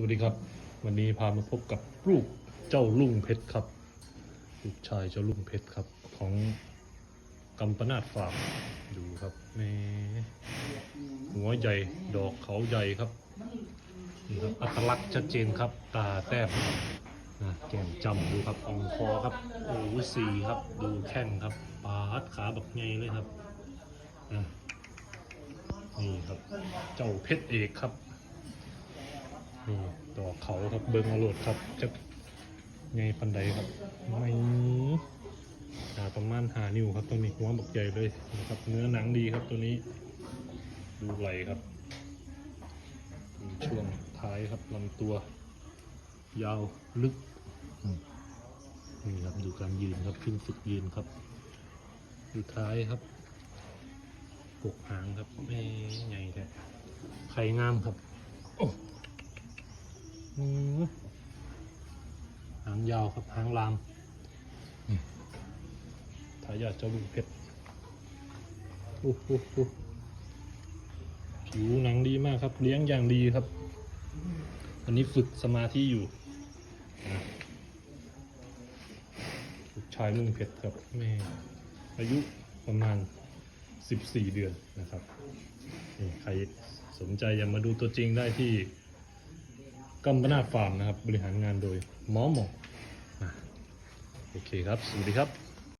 สวัสดีครับ วันนี้พามาพบกับลูกเจ้าลุงเพชรครับ ลูกชายเจ้าลุงเพชรครับ ของกำปนาดฟาร์มดูครับแม่หัวใหญ่ดอกเขาใหญ่ครับนี่ครับอัตลักษณ์ชัดเจนครับ ตาแต้มนะแก้มจำดูครับองคอครับโอ้โหสีครับ ดูแข้งครับปาดขาบักไงเลยครับนี่ครับ เจ้าเพชรเอกครับ นี่ดอกเขาครับเบิงอรดครับจะไงปันไดครับไม่หาประมาณหานิ้วครับตัวนี้หัวบักใหญ่เลยนะครับเนื้อหนังดีครับตัวนี้ ดูไหลครับช่วงท้ายครับลำตัวยาวลึกนี่ครับดูการยืนครับขึ้นฝึกยืนครับ ดูท้ายครับปกหางครับไม่ใหญ่แท้ไข่งามครับโอ้ หางยาวครับหางลามนี่ทายาทเจ้าลุงเพชรโอ้โหผิวหนังดีมากครับ เลี้ยงอย่างดีครับ อันนี้ฝึกสมาธิอยู่ลูกชายลุงเพชรครับแม่อายุประมาณ 14 เดือนนะครับใครสนใจอยากมาดูตัวจริงได้ที่ กัมปนาฟาร์มนะครับ บริหารงานโดยหมอหมอโอเคครับ สวัสดีครับ